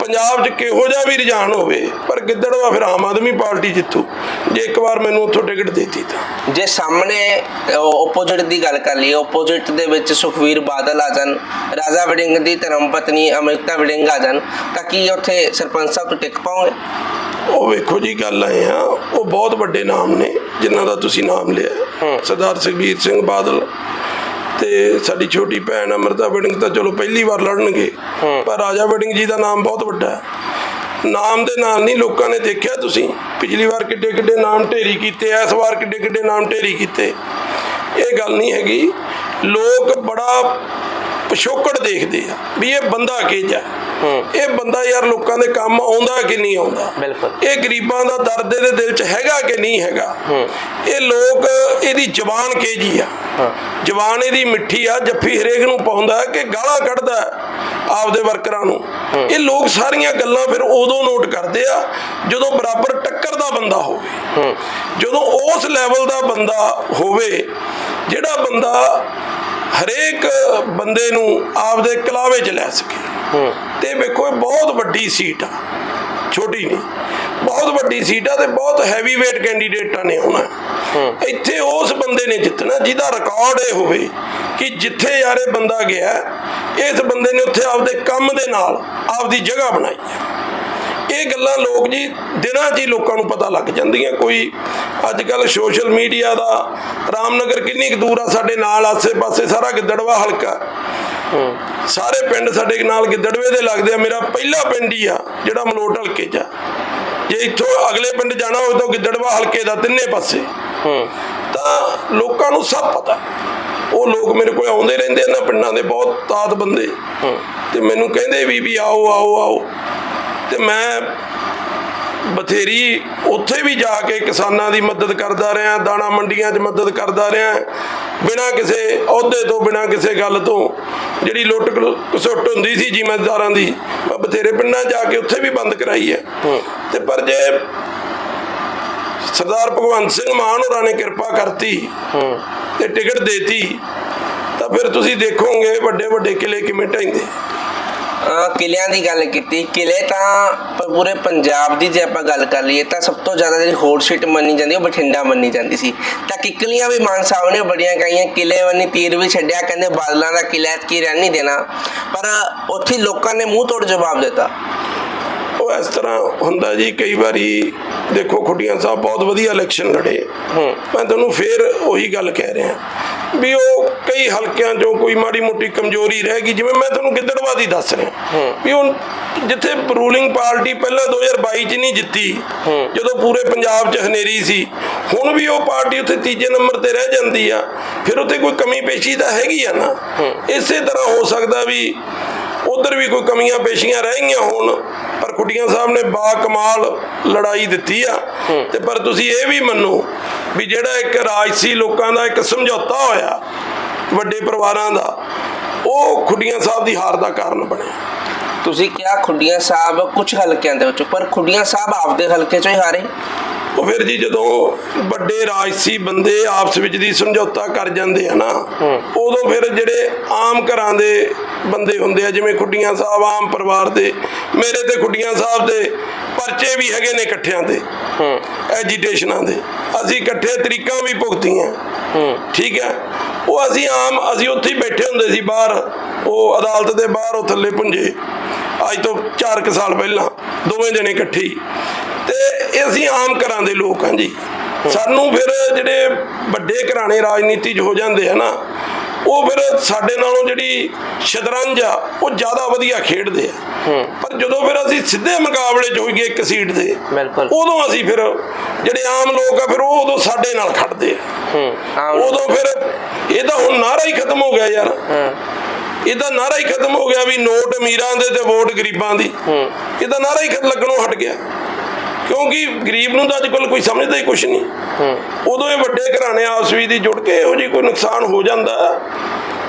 A: ਪੰਜਾਬ 'ਚ ਕਿਹੋ ਜਿਹਾ ਵੀ ਰੁਝਾਨ ਹੋਵੇ ਪਰ ਗਿੱਦੜਵਾ ਫਿਰ ਆਮ ਆਦਮੀ ਪਾਰਟੀ ਜਿੱਤੂ। ਜੇ ਇੱਕ ਵਾਰ ਮੈਨੂੰ ਉੱਥੋਂ ਟਿਕਟ ਦੇਤੀ ਤਾਂ।
B: ਜੇ ਸਾਹਮਣੇ ਓਪੋਜਿਟ ਦੀ ਗੱਲ ਕਰ ਲਈਏ ਓਪੋਜਿਟ ਦੇ ਵਿੱਚ ਸੁਖਵੀਰ ਬਾਦਲ ਆ ਜਾਣ ਰਾਜਾ ਵੜਿੰਗ ਦੀ ਧਰਮ ਪਤਨੀ ਅਮ੍ਰਿਤਾ ਵੜਿੰਗ ਆ ਜਾਣ ਤਾਂ ਕੀ ਉੱਥੇ ਸਰਪੰਚ ਸਾਹਿਬ ਤੋਂ ਟਿਕ ਪਾਓਗੇ?
A: ਉਹ ਵੇਖੋ ਜੀ ਗੱਲ ਆਏ ਆ ਉਹ ਬਹੁਤ ਵੱਡੇ ਨਾਮ ਨੇ ਜਿਨ੍ਹਾਂ ਦਾ ਤੁਸੀਂ ਨਾਮ ਲਿਆ। ਸਰਦਾਰ ਸੁਖਬੀਰ ਸਿੰਘ ਬਾਦਲ ਤੇ ਸਾਡੀ ਛੋਟੀ ਭੈਣ ਅਮਰਤਾ ਵੜਿੰਗ ਤਾਂ ਚਲੋ ਪਹਿਲੀ ਵਾਰ ਲੜਨਗੇ। ਪਰ ਰਾਜਾ ਵੜਿੰਗ ਜੀ ਦਾ ਨਾਮ ਬਹੁਤ ਵੱਡਾ ਹੈ। ਨਾਮ ਦੇ ਨਾਲ ਨਹੀਂ ਲੋਕਾਂ ਨੇ ਦੇਖਿਆ ਤੁਸੀਂ? ਪਿਛਲੀ ਵਾਰ ਕਿੱਡੇ ਕਿੱਡੇ ਨਾਮ ਢੇਰੀ ਕੀਤੇ ਇਸ ਵਾਰ ਕਿੱਡੇ ਕਿੱਡੇ ਨਾਮ ਢੇਰੀ ਕੀਤੇ। ਇਹ ਗੱਲ ਨਹੀਂ ਹੈਗੀ। ਲੋਕ ਬੜਾ ਪਿਛੋਕੜ ਦੇਖਦੇ ਆ ਵੀ ਇਹ ਬੰਦਾ ਕਿਹਜਾ
B: ਹੂੰ।
A: ਇਹ ਬੰਦਾ ਯਾਰ ਲੋਕਾਂ ਦੇ ਕੰਮ ਆਉਂਦਾ ਕਿ ਨਹੀਂ ਆਉਂਦਾ?
B: ਬਿਲਕੁਲ।
A: ਇਹ ਗਰੀਬਾਂ ਦਾ ਦਰਦ ਇਹਦੇ ਦਿਲ 'ਚ ਹੈਗਾ ਕਿ ਨਹੀਂ ਹੈਗਾ? ਇਹ ਲੋਕ ਇਹਦੀ ਜ਼ਬਾਨ ਜੀ ਆ? ਜ਼ਬਾਨ ਇਹਦੀ ਮਿੱਠੀ ਆ ਜੱਫੀ ਹਰੇਕ ਨੂੰ ਪਾਉਂਦਾ ਕਿ ਗਾਲਾਂ ਕੱਢਦਾ ਆਪਦੇ ਵਰਕਰਾਂ ਨੂੰ। ਇਹ ਲੋਕ ਸਾਰੀਆਂ ਗੱਲਾਂ ਫਿਰ ਉਦੋਂ ਨੋਟ ਕਰਦੇ ਆ ਜਦੋਂ ਬਰਾਬਰ ਟੱਕਰ ਦਾ ਬੰਦਾ ਹੋਵੇ। ਜਦੋਂ ਉਸ ਲੈਵਲ ਦਾ ਬੰਦਾ ਹੋਵੇ ਜਿਹੜਾ ਬੰਦਾ ਹਰੇਕ ਬੰਦੇ ਨੂੰ ਆਪਦੇ ਕਲਾਵੇ 'ਚ ਲੈ ਸਕੇ। ਤੇ ਵੇਖੋ ਇਹ ਬਹੁਤ ਵੱਡੀ ਸੀਟ ਆ। ਛੋਟੀ ਨਹੀਂ। ਬਹੁਤ ਵੱਡੀ ਸੀਟ ਆ ਤੇ ਬਹੁਤ ਹੈਵੀ weight ਕੈਂਡੀਡੇਟਾਂ ਨੇ ਆਉਣਾ ਇੱਥੇ ਉਸ ਬੰਦੇ ਨੇ ਜਿੱਤਣਾ ਜਿਹਦਾ ਰਿਕਾਰਡ ਇਹ ਹੋਵੇ ਕਿ ਜਿੱਥੇ ਯਾਰ ਬੰਦਾ ਗਿਆ ਇਸ ਬੰਦੇ ਨੇ ਉੱਥੇ ਆਪਦੇ ਕੰਮ ਦੇ ਨਾਲ ਆਪਦੀ ਜਗ੍ਹਾ ਬਣਾਈ ਹੈ ਇਹ ਗੱਲਾਂ ਲੋਕ ਜੀ ਦਿਨਾਂ 'ਚ ਹੀ ਲੋਕਾਂ ਨੂੰ ਪਤਾ ਲੱਗ ਜਾਂਦੀਆਂ। ਕੋਈ ਅੱਜ ਕੱਲ ਸੋਸ਼ਲ ਮੀਡੀਆ ਦਾ ਰਾਮਨਗਰ ਕਿੰਨੀ ਕੁ ਦੂਰ ਆ ਸਾਡੇ ਨਾਲ ਆਸੇ-ਪਾਸੇ ਸਾਰਾ ਗਿੱਦੜਵਾ ਹਲਕਾ। ਸਾਰੇ ਪਿੰਡ ਸਾਡੇ ਨਾਲ ਗਿੱਦੜਵੇ ਦੇ ਲੱਗਦੇ ਆ ਮੇਰਾ ਪਹਿਲਾ ਪਿੰਡ ਹੀ ਆ ਜਿਹੜਾ ਮਲੋਟ ਹਲਕੇ 'ਚ ਆ। ਜੇ ਇੱਥੋਂ ਅਗਲੇ ਪਿੰਡ ਜਾਣਾ ਹੋਵੇ ਤਾਂ ਗਿੱਦੜਵਾ ਹਲਕੇ ਦਾ ਤਿੰਨੇ ਪਾਸੇ। ਤਾਂ ਲੋਕਾਂ ਨੂੰ ਸਭ ਪਤਾ। ਉਹ ਲੋਕ ਮੇਰੇ ਕੋਲ ਆਉਂਦੇ ਰਹਿੰਦੇ ਇਹਨਾਂ ਪਿੰਡਾਂ ਦੇ ਬਹੁਤ ਤਾਤ ਬੰਦੇ। ਤੇ ਮੈਨੂੰ ਕਹਿੰਦੇ ਵੀ ਵੀ ਆਓ ਆਓ ਆਓ। ਤੇ ਮੈਂ ਬਥੇਰੀ ਉੱਥੇ ਵੀ ਜਾ ਕੇ ਕਿਸਾਨਾਂ ਦੀ ਮਦਦ ਕਰਦਾ ਰਿਹਾ ਦਾਣਾ ਮੰਡੀਆਂ 'ਚ ਮਦਦ ਕਰਦਾ ਰਿਹਾ। ਬਿਨਾਂ ਕਿਸੇ ਅਹੁਦੇ ਤੋਂ ਬਿਨਾਂ ਕਿਸੇ ਗੱਲ ਤੋਂ ਜਿਹੜੀ ਲੁੱਟ ਘਸੁੱਟ ਹੁੰਦੀ ਸੀ ਜ਼ਿਮੀਂਦਾਰਾਂ ਦੀ ਮੈਂ ਬਥੇਰੇ ਪਿੰਡਾਂ ਜਾ ਕੇ ਉੱਥੇ ਵੀ ਬੰਦ ਕਰਾਈ ਹੈ। ਤੇ ਪਰ ਜੇ ਸਰਦਾਰ ਭਗਵੰਤ ਸਿੰਘ ਮਾਨ ਹੋਰਾਂ ਨੇ ਕਿਰਪਾ ਕਰਤੀ ਤੇ ਟਿਕਟ ਦੇਤੀ ਤਾਂ ਫਿਰ ਤੁਸੀਂ ਦੇਖੋਗੇ ਵੱਡੇ ਵੱਡੇ ਕਿਲੇ ਕਿਵੇਂ
B: ਅਹ ਕਿਲਿਆਂ ਦੀ ਗੱਲ ਕੀਤੀ। ਕਿਲੇ ਤਾਂ ਪ- ਪੂਰੇ ਪੰਜਾਬ ਦੀ ਜੇ ਆਪਾਂ ਗੱਲ ਕਰ ਲਈਏ ਤਾਂ ਸਭ ਤੋਂ ਜ਼ਿਆਦਾ ਜਿਹੜੀ ਹੋਟ ਸੀਟ ਮੰਨੀ ਜਾਂਦੀ ਉਹ ਬਠਿੰਡਾ ਮੰਨੀ ਜਾਂਦੀ ਸੀ। ਤਾਂ ਕਿੱਕਲੀਆਂ ਵੀ ਮਾਨ ਸਾਹਿਬ ਨੇ ਬੜੀਆਂ ਕਹੀਆਂ ਕਿਲੇ ਵੰਨੀ ਤੀਰ ਵੀ ਛੱਡਿਆ ਕਹਿੰਦੇ ਬਾਦਲਾਂ ਦਾ ਕਿਲਾ ਕੀ ਰਹਿਣ ਨਹੀਂ ਦੇਣਾ। ਪਰ ਉੱਥੇ ਲੋਕਾਂ ਨੇ ਮੂੰਹ ਤੋੜ ਜਵਾਬ ਦਿੱਤਾ।
A: ਉਹ ਇਸ ਤਰ੍ਹਾਂ ਹੁੰਦਾ ਜੀ ਕਈ ਵਾਰੀ ਦੇਖੋ ਖੁੱਡੀਆਂ ਸਾਹਿਬ ਬਹੁਤ ਵਧੀਆ ਇਲੈਕਸ਼ਨ ਲੜੇ। ਮੈਂ ਤੁਹਾਨੂੰ ਫੇਰ ਉਹੀ ਗੱਲ ਕਹਿ ਰਿਹਾ। ਵੀ ਉਹ ਕਈ ਹਲਕਿਆਂ 'ਚੋਂ ਕੋਈ ਮਾੜੀ ਮੋਟੀ ਕਮਜ਼ੋਰੀ ਰਹਿ ਗਈ ਜਿਵੇਂ ਮੈਂ ਤੁਹਾਨੂੰ ਗਿੱਦੜਵਾ ਦੀ ਦੱਸ ਰਿਹਾ। ਵੀ ਹੁਣ ਜਿੱਥੇ ਰੂਲਿੰਗ ਪਾਰਟੀ ਪਹਿਲਾਂ 2022 'ਚ ਨਹੀਂ ਜਿੱਤੀ ਜਦੋਂ ਪੂਰੇ ਪੰਜਾਬ 'ਚ ਹਨੇਰੀ ਸੀ ਹੁਣ ਵੀ ਉਹ ਪਾਰਟੀ ਉੱਥੇ ਤੀਜੇ ਨੰਬਰ ਤੇ ਰਹਿ ਜਾਂਦੀ ਆ ਫਿਰ ਉੱਥੇ ਕੋਈ ਕਮੀ ਪੇਸ਼ੀ ਤਾਂ ਹੈਗੀ ਆ ਨਾ। ਇਸੇ ਤਰ੍ਹਾਂ ਹੋ ਸਕਦਾ ਵੀ ਉਧਰ ਵੀ ਕੋਈ ਕਮੀਆਂ ਪੇਸ਼ੀਆਂ ਰਹਿ ਗਈਆਂ ਹੋਣ ਪਰ ਕੁੜੀਆਂ ਸਾਹਿਬ ਨੇ ਬਾ ਕਮਾਲ ਲੜਾਈ ਦਿੱਤੀ ਆ। ਤੇ ਪਰ ਤੁਸੀਂ ਇਹ ਵੀ ਮੰਨੋ ਵੀ ਜਿਹੜਾ ਇੱਕ ਰਾਜਸੀ ਲੋਕਾਂ ਦਾ ਇੱਕ ਸਮਝੌਤਾ ਹੋਇਆ ਵੱਡੇ ਪਰਿਵਾਰਾਂ ਦਾ ਉਹ ਖੁੱਡੀਆਂ ਸਾਹਿਬ ਦੀ ਹਾਰ ਦਾ ਕਾਰਨ ਬਣਿਆ।
B: ਤੁਸੀਂ ਕਿਹਾ ਖੁੱਡੀਆਂ ਸਾਹਿਬ ਕੁਝ ਹਲਕਿਆਂ ਦੇ ਵਿੱਚ ਪਰ ਖੁੱਡੀਆਂ ਸਾਹਿਬ ਆਪਦੇ ਹਲਕੇ ਚੋਂ ਹੀ ਹਾਰੇ।
A: ਉਹ ਫਿਰ ਜੀ ਜਦੋਂ ਵੱਡੇ ਰਾਜਸੀ ਬੰਦੇ ਆਪਸ ਵਿੱਚ ਦੀ ਸਮਝੌਤਾ ਕਰ ਜਾਂਦੇ ਆ ਨਾ ਉਦੋਂ ਫਿਰ ਜਿਹੜੇ ਆਮ ਘਰਾਂ ਦੇ ਬੰਦੇ ਹੁੰਦੇ ਆ ਜਿਵੇਂ ਖੁੱਡੀਆਂ ਸਾਹਿਬ ਆਮ ਪਰਿਵਾਰ ਦੇ ਮੇਰੇ ਤੇ ਖੁੱਡੀਆਂ ਸਾਹਿਬ ਦੇ ਪਰਚੇ ਵੀ ਹੈਗੇ ਨੇ ਇਕੱਠਿਆਂ ਦੇ ਐਜੀਟੇਸ਼ਨਾਂ ਦੇ। ਅਸੀਂ ਇਕੱਠੇ ਤਰੀਕਾਂ ਵੀ ਭੁਗਤੀਆਂ। ਠੀਕ ਹੈ? ਉਹ ਅਸੀਂ ਆਮ ਅਸੀਂ ਉੱਥੇ ਹੀ ਬੈਠੇ ਹੁੰਦੇ ਸੀ ਬਾਹਰ ਉਹ ਅਦਾਲਤ ਦੇ ਬਾਹਰ ਉਹ ਥੱਲੇ ਪੁੰਜੇ। ਅੱਜ ਤੋਂ 4 ਸਾਲ ਪਹਿਲਾਂ ਦੋਵੇਂ ਜਣੇ ਇਕੱਠੇ ਹੀ। ਤੇ ਅਸੀਂ ਆਮ ਘਰਾਂ ਦੇ ਲੋਕ ਹਾਂ ਜੀ। ਸਾਨੂੰ ਫਿਰ ਜਿਹੜੇ ਵੱਡੇ ਘਰਾਣੇ ਰਾਜਨੀਤੀ 'ਚ ਹੋ ਜਾਂਦੇ ਆ ਨਾ ਉਹ ਫਿਰ ਸਾਡੇ ਨਾਲੋਂ ਜਿਹੜੀ ਸ਼ਤਰੰਜ ਆ ਉਹ ਜ਼ਿਆਦਾ ਵਧੀਆ ਖੇਡਦੇ ਆ। ਪਰ ਜਦੋਂ ਫਿਰ ਅਸੀਂ ਸਿੱਧੇ ਮੁਕਾਬਲੇ 'ਚ ਹੋਈਏ ਇੱਕ ਸੀਟ ਦੇ ਉਦੋਂ ਅਸੀਂ ਫਿਰ ਜਿਹੜੇ ਆਮ ਲੋਕ ਆ ਫਿਰ ਉਹ ਉਦੋਂ ਸਾਡੇ ਨਾਲ ਖੜਦੇ ਆ। ਉਦੋਂ ਫਿਰ ਇਹ ਤਾਂ ਹੁਣ ਨਾਰਾ ਹੀ ਖਤਮ ਹੋ ਗਿਆ ਯਾਰ। ਇਹਦਾ ਨਾਰਾ ਹੀ ਖਤਮ ਹੋ ਗਿਆ ਵੀ ਨੋਟ ਅਮੀਰਾਂ ਦੇ ਤੇ ਵੋਟ ਗਰੀਬਾਂ ਦੀ। ਇਹਦਾ ਨਾਰਾ ਹੀ ਲੱਗਣੋਂ ਹਟ ਗਿਆ। ਕਿਉਂਕਿ ਗਰੀਬ ਨੂੰ ਤਾਂ ਅੱਜ ਕੱਲ ਕੋਈ ਸਮਝਦਾ ਹੀ ਕੁਝ ਨਹੀਂ। ਉਦੋਂ ਇਹ ਵੱਡੇ ਘਰਾਣੇ ਆਪਸ ਵਿੱਚ ਦੀ ਜੁੜ ਕੇ ਇਹੋ ਜਿਹੀ ਕੋਈ ਨੁਕਸਾਨ ਹੋ ਜਾਂਦਾ।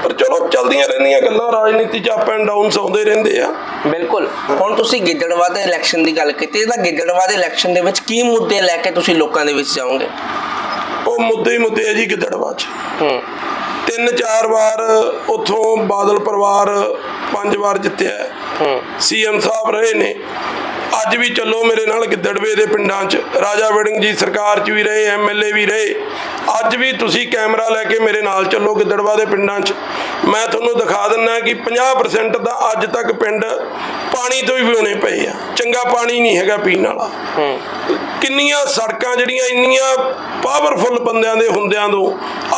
A: ਪਰ ਚਲੋ ਚੱਲਦੀਆਂ ਰਹਿੰਦੀਆਂ ਗੱਲਾਂ ਰਾਜਨੀਤੀ ਚ ਅਪ ਐਂਡ ਡਾਊਨਸ ਆਉਂਦੇ ਰਹਿੰਦੇ ਆ।
B: ਬਿਲਕੁਲ। ਹੁਣ ਤੁਸੀਂ ਗਿੱਦੜਵਾ ਦੇ ਇਲੈਕਸ਼ਨ ਦੀ ਗੱਲ ਕੀਤੀ ਇਹਦਾ ਗਿੱਦੜਵਾ ਦੇ ਇਲੈਕਸ਼ਨ ਦੇ ਵਿੱਚ ਕੀ ਮੁੱਦੇ ਲੈ ਕੇ ਤੁਸੀਂ ਲੋਕਾਂ ਦੇ ਵਿੱਚ ਜਾਓਗੇ?
A: ਉਹ ਮੁੱਦੇ ਹੀ ਮੁੱਦੇ ਆ ਜੀ ਗਿੱਦੜਵਾ ਚ।
B: ਹੂੰ।
A: ਤਿੰਨ ਚਾਰ ਵਾਰ ਉਥੋਂ ਬਾਦਲ ਪਰਿਵਾਰ ਪੰਜ ਵਾਰ ਜਿੱਤਿਆ।
B: ਹੂੰ।
A: ਸੀਐਮ ਸਾਹਿਬ ਰਹੇ ਨੇ। ਅੱਜ ਵੀ ਚੱਲੋ ਮੇਰੇ ਨਾਲ ਗਿੱਦੜਵੇ ਦੇ ਪਿੰਡਾਂ 'ਚ। ਰਾਜਾ ਵੜਿੰਗ ਜੀ ਸਰਕਾਰ 'ਚ ਵੀ ਰਹੇ ਐਮਐਲਏ ਵੀ ਰਹੇ। ਅੱਜ ਵੀ ਤੁਸੀਂ ਕੈਮਰਾ ਲੈ ਕੇ ਮੇਰੇ ਨਾਲ ਚੱਲੋ ਗਿੱਦੜਵਾ ਦੇ ਪਿੰਡਾਂ 'ਚ। ਮੈਂ ਤੁਹਾਨੂੰ ਦਿਖਾ ਦਿੰਨਾ ਕਿ 50% ਦਾ ਅੱਜ ਤੱਕ ਪਿੰਡ ਪਾਣੀ ਤੋਂ ਹੀ ਵਿਉਣੇ ਪਏ ਆ। ਚੰਗਾ ਪਾਣੀ ਨਹੀਂ ਹੈਗਾ ਪੀਣ ਵਾਲਾ। ਕਿੰਨੀਆਂ ਸੜਕਾਂ ਜਿਹੜੀਆਂ ਇੰਨੀਆਂ ਪਾਵਰਫੁੱਲ ਬੰਦਿਆਂ ਦੇ ਹੁੰਦਿਆਂ ਤੋਂ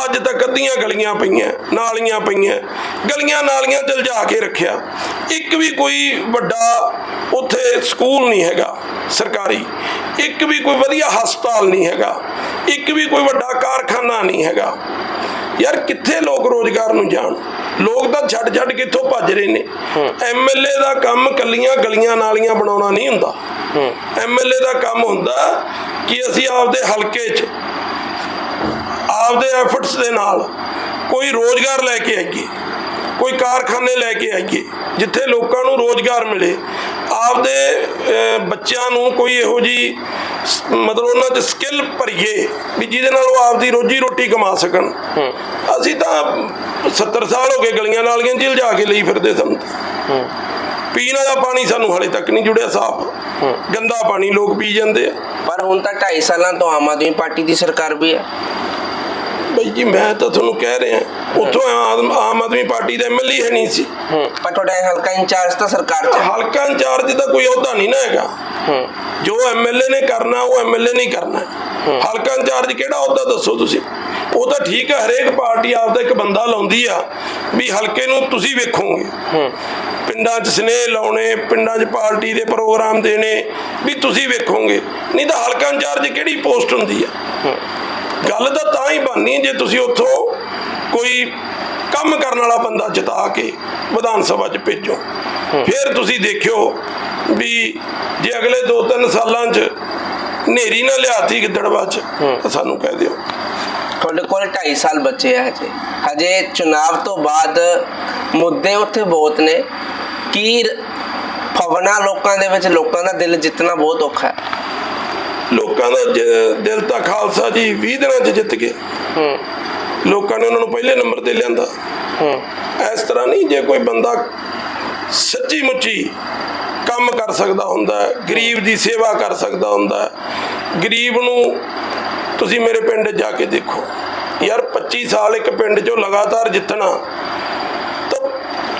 A: ਅੱਜ ਤੱਕ ਅੱਧੀਆਂ ਗਲੀਆਂ ਪਈਆਂ, ਨਾਲੀਆਂ ਪਈਆਂ, ਗਲੀਆਂ ਨਾਲੀਆਂ ਜਲਜਾ ਕੇ ਰੱਖਿਆ। ਇੱਕ ਵੀ ਕੋਈ ਵੱਡਾ ਉੱਥੇ ਸਕੂਲ ਨਹੀਂ ਹੈਗਾ ਸਰਕਾਰੀ। ਇੱਕ ਵੀ ਕੋਈ ਵਧੀਆ ਹਸਪਤਾਲ ਨਹੀਂ ਹੈਗਾ ਇੱਕ ਵੀ ਕੋਈ ਵੱਡਾ ਕਾਰਖਾਨਾ ਨਹੀਂ ਹੈਗਾ। ਯਾਰ ਕਿੱਥੇ ਲੋਕ ਰੋਜ਼ਗਾਰ ਨੂੰ ਜਾਣ? ਲੋਕ ਤਾਂ ਛੱਡ ਛੱਡ ਕੇ ਇੱਥੋਂ ਭੱਜ ਰਹੇ ਨੇ। ਐਮਐਲਏ ਦਾ ਕੰਮ ਕੱਲੀਆਂ ਗਲੀਆਂ ਨਾਲੀਆਂ ਬਣਾਉਣਾ ਨਹੀਂ ਹੁੰਦਾ। ਐਮਐਲਏ ਦਾ ਕੰਮ ਹੁੰਦਾ ਕਿ ਅਸੀਂ ਆਪਦੇ ਹਲਕੇ 'ਚ ਆਪਦੇ ਐਫਰਟਸ ਦੇ ਨਾਲ ਕੋਈ ਰੋਜ਼ਗਾਰ ਲੈ ਕੇ ਆਈਏ ਕੋਈ ਕਾਰਖਾਨੇ ਲੈ ਕੇ ਆਈਏ ਜਿੱਥੇ ਲੋਕਾਂ ਨੂੰ ਰੋਜ਼ਗਾਰ ਮਿਲੇ ਆਪਦੇ ਬੱਚਿਆਂ ਨੂੰ ਕੋਈ ਇਹੋ ਜੀ ਮਤਲਬ ਉਹਨਾਂ 'ਚ ਸਕਿੱਲ ਭਰੀਏ ਵੀ ਜਿਹਦੇ ਨਾਲ ਉਹ ਆਪਦੀ ਰੋਜੀ ਰੋਟੀ ਕਮਾ ਸਕਣ। ਅਸੀਂ ਤਾਂ 70 ਸਾਲ ਹੋ ਗਏ ਗਲੀਆਂ ਨਾਲੀਆਂ 'ਚ ਲਿਜਾ ਕੇ ਲਈ ਫਿਰਦੇ ਸਾਨੂੰ। ਪੀਣ ਵਾਲਾ ਪਾਣੀ ਸਾਨੂੰ ਹਾਲੇ ਤੱਕ ਨਹੀਂ ਜੁੜਿਆ ਸਾਫ਼। ਗੰਦਾ ਪਾਣੀ ਲੋਕ ਪੀ ਜਾਂਦੇ ਆ।
B: ਪਰ ਹੁਣ ਤਾਂ 2.5 ਸਾਲਾਂ ਤੋਂ ਆਮ ਆਦਮੀ ਪਾਰਟੀ ਦੀ ਸਰਕਾਰ ਵੀ ਹੈ।
A: ਬਈ ਜੀ ਮੈਂ ਤਾਂ ਤੁਹਾਨੂੰ ਕਹਿ ਰਿਹਾ ਉੱਥੋਂ ਆਮ ਆਦਮੀ ਪਾਰਟੀ ਦਾ ਐਮਐਲਏ ਹੈ ਨਹੀਂ ਸੀ।
B: ਪਰ ਤੁਹਾਡਾ ਹਲਕਾ ਇੰਚਾਰਜ ਤਾਂ ਸਰਕਾਰ 'ਚ।
A: ਹਲਕਾ ਇੰਚਾਰਜ ਦਾ ਕੋਈ ਅਹੁਦਾ ਨਹੀਂ ਨਾ ਹੈਗਾ। ਜੋ ਐਮਐਲਏ ਨੇ ਕਰਨਾ ਉਹ ਐਮਐਲਏ ਨਹੀਂ ਕਰਨਾ। ਹਲਕਾ ਇੰਚਾਰਜ ਕਿਹੜਾ ਅਹੁਦਾ ਦੱਸੋ ਤੁਸੀਂ? ਉਹ ਤਾਂ ਠੀਕ ਹੈ ਹਰੇਕ ਪਾਰਟੀ ਆਪਦਾ ਇੱਕ ਬੰਦਾ ਲਾਉਂਦੀ ਆ ਵੀ ਹਲਕੇ ਨੂੰ ਤੁਸੀਂ ਵੇਖੋਗੇ। ਪਿੰਡਾਂ 'ਚ ਸਨੇਹ ਲਾਉਣੇ ਪਿੰਡਾਂ 'ਚ ਪਾਰਟੀ ਦੇ ਪ੍ਰੋਗਰਾਮ ਦੇਣੇ ਵੀ ਤੁਸੀਂ ਵੇਖੋਗੇ। ਨਹੀਂ ਤਾਂ ਹਲਕਾ ਇੰਚਾਰਜ ਕਿਹੜੀ ਪੋਸਟ ਹੁੰਦੀ ਆ? ਗੱਲ ਤਾਂ ਤਾਂ ਹੀ ਬਣਨੀ ਜੇ ਤੁਸੀਂ ਉੱਥੋਂ ਕੋਈ ਕੰਮ ਕਰਨ ਵਾਲਾ ਬੰਦਾ ਜਿਤਾ ਕੇ ਵਿਧਾਨ ਸਭਾ 'ਚ ਭੇਜੋ। ਫਿਰ ਤੁਸੀਂ ਦੇਖਿਓ ਵੀ ਜੇ ਅਗਲੇ 2-3 ਸਾਲਾਂ 'ਚ ਨੇਰੀ ਨਾ ਲਿਆਤੀ ਗਿੱਦੜਵਾ 'ਚ ਤਾਂ ਸਾਨੂੰ ਕਹਿ ਦਿਓ।
B: ਤੁਹਾਡੇ ਕੋਲ 2.5 ਸਾਲ ਬਚੇ ਆ ਹਜੇ। ਹਜੇ ਚੁਣਾਵ ਤੋਂ ਬਾਅਦ ਮੁੱਦੇ ਉੱਥੇ ਬਹੁਤ ਨੇ। ਕੀ ਫਵਨਾ ਲੋਕਾਂ ਦੇ ਵਿੱਚ ਲੋਕਾਂ ਦਾ ਦਿਲ ਜਿੱਤਣਾ ਬਹੁਤ ਔਖਾ ਹੈ।
A: ਲੋਕਾਂ ਦਾ ਜ- ਦਿਲ ਤਾਂ ਖਾਲਸਾ ਜੀ 20 ਦਿਨਾਂ 'ਚ ਜਿੱਤ ਗਏ। ਲੋਕਾਂ ਨੇ ਉਹਨਾਂ ਨੂੰ ਪਹਿਲੇ ਨੰਬਰ ਤੇ ਲਿਆਂਦਾ। ਇਸ ਤਰ੍ਹਾਂ ਨਹੀਂ ਜੇ ਕੋਈ ਬੰਦਾ ਸੱਚੀ ਮੁੱਚੀ ਕੰਮ ਕਰ ਸਕਦਾ ਹੁੰਦਾ ਹੈ ਗਰੀਬ ਦੀ ਸੇਵਾ ਕਰ ਸਕਦਾ ਹੁੰਦਾ ਹੈ ਗਰੀਬ ਨੂੰ ਤੁਸੀਂ ਮੇਰੇ ਪਿੰਡ ਜਾ ਕੇ ਦੇਖੋ। ਯਾਰ 25 ਸਾਲ ਇੱਕ ਪਿੰਡ 'ਚੋਂ ਲਗਾਤਾਰ ਜਿੱਤਣਾ ਤਾਂ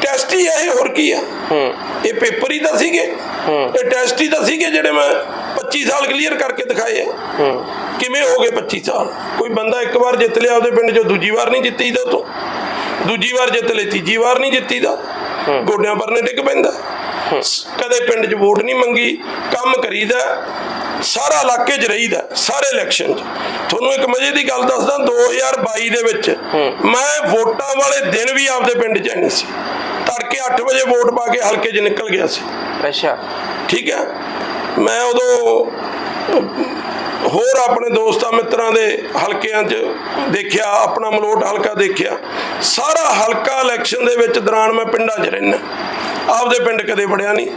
A: ਟੈਸਟ ਹੀ ਹੈ ਇਹ ਹੋਰ ਕੀ ਆ? ਇਹ ਪੇਪਰ ਹੀ ਤਾਂ ਸੀਗੇ। ਇਹ ਟੈਸਟ ਹੀ ਤਾਂ ਸੀਗੇ ਜਿਹੜੇ ਮੈਂ 25 ਸਾਲ ਕਲੀਅਰ ਕਰਕੇ ਦਿਖਾਏ ਆ। ਕਿਵੇਂ ਹੋ ਗਏ 25 ਸਾਲ? ਕੋਈ ਬੰਦਾ ਇੱਕ ਵਾਰ ਜਿੱਤ ਲਿਆ ਉਹਦੇ ਪਿੰਡ 'ਚੋਂ ਦੂਜੀ ਵਾਰ ਨਹੀਂ ਜਿੱਤੀਦਾ ਤੋਂ। ਦੂਜੀ ਵਾਰ ਜਿੱਤ ਲਈ ਤੀਜੀ ਵਾਰ ਨਹੀਂ ਜਿੱਤੀਦਾ। ਗੋਡਿਆਂ ਪਰ ਨੇ ਡਿੱਗ ਪੈਂਦਾ। ਕਦੇ ਪਿੰਡ 'ਚ ਵੋਟ ਨਹੀਂ ਮੰਗੀ ਕੰਮ ਕਰੀਦਾ ਸਾਰਾ ਇਲਾਕੇ 'ਚ ਰਹੀਦਾ ਸਾਰੇ ਇਲੈਕਸ਼ਨ 'ਚ। ਤੁਹਾਨੂੰ ਇੱਕ ਮਜ਼ੇ ਦੀ ਗੱਲ ਦੱਸਦਾ 2022 ਦੇ ਵਿੱਚ ਮੈਂ ਵੋਟਾਂ ਵਾਲੇ ਦਿਨ ਵੀ ਆਪਦੇ ਪਿੰਡ 'ਚ ਨਹੀਂ ਸੀ। ਤੜਕੇ 8 ਵਜੇ ਵੋਟ ਪਾ ਕੇ ਹਲਕੇ 'ਚ ਨਿਕਲ ਗਿਆ ਸੀ।
B: ਅੱਛਾ।
A: ਠੀਕ ਹੈ? ਮੈਂ ਉਦੋਂ ਹੋਰ ਆਪਣੇ ਦੋਸਤਾਂ ਮਿੱਤਰਾਂ ਦੇ ਹਲਕਿਆਂ 'ਚ ਦੇਖਿਆ ਆਪਣਾ ਮਲੋਟ ਹਲਕਾ ਦੇਖਿਆ। ਸਾਰਾ ਹਲਕਾ ਇਲੈਕਸ਼ਨ ਦੇ ਵਿੱਚ ਦੌਰਾਨ ਮੈਂ ਪਿੰਡਾਂ 'ਚ ਰਹਿਣਾ ਆਪਦੇ ਪਿੰਡ ਕਦੇ ਵੜਿਆ ਨਹੀਂ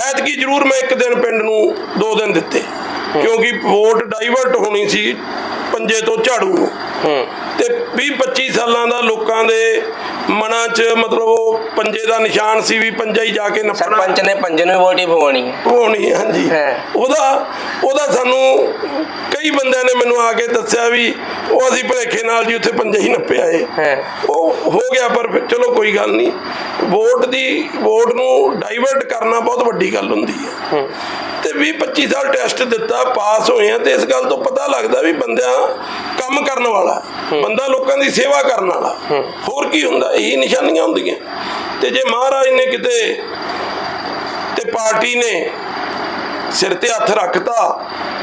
A: ਐਤਕੀ ਜ਼ਰੂਰ ਮੈਂ ਇੱਕ ਦਿਨ ਪਿੰਡ ਨੂੰ ਦੋ ਦਿਨ ਦਿੱਤੇ। ਕਿਉਂਕਿ ਵੋਟ ਡਾਈਵਰਟ ਹੋਣੀ ਸੀ ਪੰਜੇ ਤੋਂ ਝਾੜੂ ਨੂੰ। ਤੇ 20 25 ਸਾਲਾਂ ਦਾ ਲੋਕਾਂ ਦੇ ਮਨਾਂ 'ਚ ਮਤਲਬ ਉਹ ਪੰਜੇ ਦਾ ਨਿਸ਼ਾਨ ਸੀ ਵੀ ਪੰਜਾ ਹੀ ਜਾ ਕੇ ਨੱਪਣਾ।
B: ਸਰਪੰਚ ਨੇ ਪੰਜ ਨੂੰ ਵੋਟ ਹੀ ਪਵਾਉਣੀ ਹੈ।
A: ਹੋਣੀ ਹੈ, ਹਾਂਜੀ।
B: ਹੈ।
A: ਉਹਦਾ ਉਹਦਾ ਸਾਨੂੰ ਕਈ ਬੰਦਿਆਂ ਨੇ ਮੈਨੂੰ ਆ ਕੇ ਦੱਸਿਆ ਵੀ ਉਹ ਅਸੀਂ ਭਲੇਖੇ ਨਾਲ ਜੀ ਉੱਥੇ ਪੰਜੇ ਹੀ ਨੱਪੇ ਆਏ।
B: ਹੈ।
A: ਉਹ ਹੋ ਗਿਆ ਪਰ ਫਿਰ ਚਲੋ ਕੋਈ ਗੱਲ ਨਹੀਂ। ਵੋਟ ਦੀ ਵੋਟ ਨੂੰ ਡਾਈਵਰਟ ਕਰਨਾ ਬਹੁਤ ਵੱਡੀ ਗੱਲ ਹੁੰਦੀ ਹੈ। ਤੇ 20 25 ਸਾਲ ਟੈਸਟ ਦਿੱਤਾ ਪਾਸ ਹੋਏ ਆ ਤੇ ਇਸ ਗੱਲ ਤੋਂ ਪਤਾ ਲੱਗਦਾ ਵੀ ਬੰਦਿਆਂ ਕੰਮ ਕਰਨ ਵਾਲਾ ਬੰਦਾ ਲੋਕਾਂ ਦੀ ਸੇਵਾ ਕਰਨ ਵਾਲਾ ਹੋਰ ਕੀ ਹੁੰਦਾ? ਇਹੀ ਨਿਸ਼ਾਨੀਆਂ ਹੁੰਦੀਆਂ। ਤੇ ਜੇ ਮਹਾਰਾਜ ਨੇ ਕਿਤੇ ਤੇ ਪਾਰਟੀ ਨੇ ਸਿਰ ਤੇ ਹੱਥ ਰੱਖਤਾ